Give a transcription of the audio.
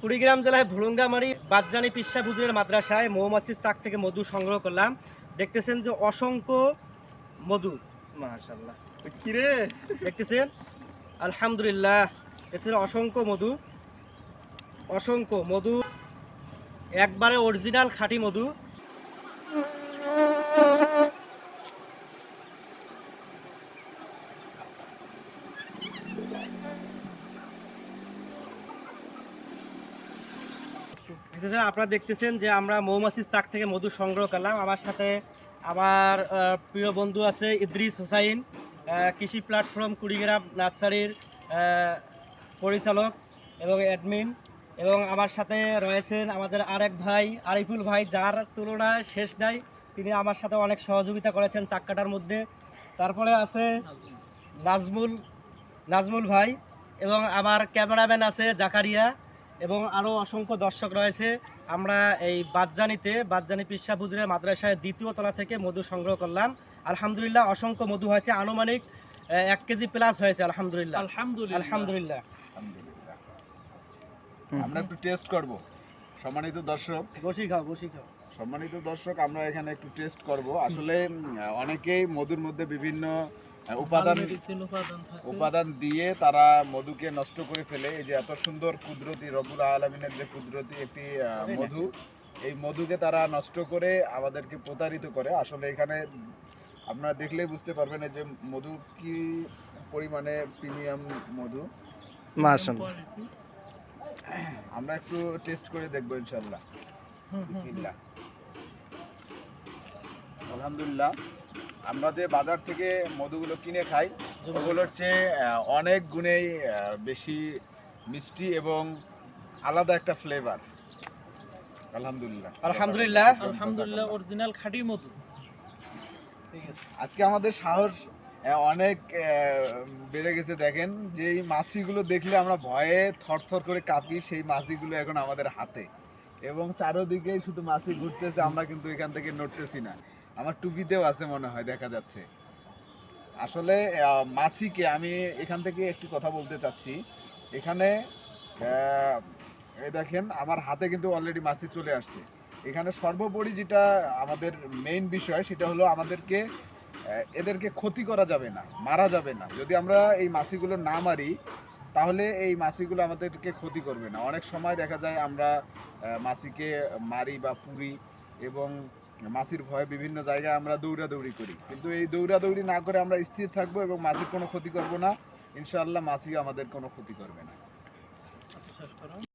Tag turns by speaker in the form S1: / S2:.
S1: কুড়িগ্রাম জেলায় ভুরুঙ্গামারি বাদজানি পিসা ভুজুরের মাদ্রাসায় মৌমাছির চাক থেকে মধু সংগ্রহ করলাম। দেখতেছেন যে অসংখ্য মধু। মাশাল্লাহ
S2: কিরে
S1: দেখতেছেন? আলহামদুলিল্লাহ। দেখছেন অসংখ্য মধু। অসংখ্য মধু। একবারে অরিজিনাল খাঁটি মধু। দেখতেছেন আপনারা দেখতেছেন যে আমরা মৌমাছির চাক থেকে মধু সংগ্রহ করলাম। আমার সাথে আমার প্রিয় বন্ধু আছে ইদ্রিস হোসাইন কৃষি প্ল্যাটফর্ম কুড়িগ্রাম নার্সারির পরিচালক এবং অ্যাডমিন এবং আমার সাথে রয়েছেন আমাদের আরেক ভাই, আরিফুল ভাই, যার তুলনায় শেষ নাই। তিনি আমার সাথে অনেক সহযোগিতা করেছেন চাক কাটার মধ্যে। তারপরে আছে নাজমুল নাজমুল ভাই এবং আমার ক্যামেরাম্যান আছে জাকারিয়া। এবং আরও অসংখ্য দর্শক রয়েছে। আমরা এই বাদজানিতে বাদজানি পিসা বুজুরের মাদ্রাসায় দ্বিতীয় তলা থেকে মধু সংগ্রহ করলাম। আলহামদুলিল্লাহ অসংখ্য মধু হয়েছে। আনুমানিক এক কেজি প্লাস হয়েছে আলহামদুলিল্লাহ।
S3: আলহামদুলিল্লাহ।
S1: আলহামদুলিল্লাহ।
S2: আমরা একটু টেস্ট করব। সম্মানিত দর্শক।
S1: বসি খাও বসি খাও।
S2: সম্মানিত দর্শক আমরা এখানে একটু টেস্ট করব। আসলে অনেকেই মধুর মধ্যে বিভিন্ন উপাদান
S3: উপাদান
S2: উপাদান দিয়ে তারা মধুকে নষ্ট করে ফেলে। এই যে এত সুন্দর কুদরতি রবুল আলমিনের যে কুদরতি একটি মধু এই মধুকে তারা নষ্ট করে আমাদেরকে প্রতারিত করে। আসলে এখানে আপনারা দেখলেই বুঝতে পারবেন এই যে মধু কি পরিমাণে প্রিমিয়াম মধু। আমরা একটু টেস্ট করে দেখব ইনশাল্লাহ বিসমিল্লাহ। আলহামদুলিল্লাহ। আমরা যে বাজার থেকে মধুগুলো কিনে খাই ওগুলোর চেয়ে অনেক গুণেই বেশি মিষ্টি এবং আলাদা একটা ফ্লেভার আলহামদুলিল্লাহ।
S1: আলহামদুলিল্লাহ।
S3: আলহামদুলিল্লাহ অরিজিনাল খাঁটি মধু।
S1: ঠিক আছে।
S2: আজকে আমাদের সাহস অনেক বেড়ে গেছে দেখেন। যে এই মাছিগুলো দেখলে আমরা ভয়ে থরথর করে কাঁপি সেই মাছিগুলো এখন আমাদের হাতে। এবং চারোদিকে শুধু মাছি ঘুরতেছে আমরা কিন্তু এখান থেকে নড়তেছি না। আমার টুপিতেও আছে মনে হয়, দেখা যাচ্ছে। আসলে মাসিকে আমি এখান থেকে একটি কথা বলতে চাচ্ছি। এখানে দেখেন, আমার হাতে কিন্তু অলরেডি মাসি চলে আসছে। এখানে সর্বোপরি যেটা আমাদের মেইন বিষয়, সেটা হলো আমাদেরকে এদেরকে ক্ষতি করা যাবে না, মারা যাবে না। যদি আমরা এই মাছিগুলো না মারি, তাহলে এই মাছিগুলো আমাদেরকে ক্ষতি করবে না। অনেক সময় দেখা যায় আমরা মাছিকে মারি বা পুরি এবং মাছির ভয়ে বিভিন্ন জায়গায় আমরা দৌড়াদৌড়ি করি। কিন্তু এই দৌড়াদৌড়ি না করে আমরা স্থির থাকব এবং মাছির কোনো ক্ষতি করব না। ইনশাআল্লাহ মাছি আমাদের কোনো ক্ষতি করবে না।
S3: করো।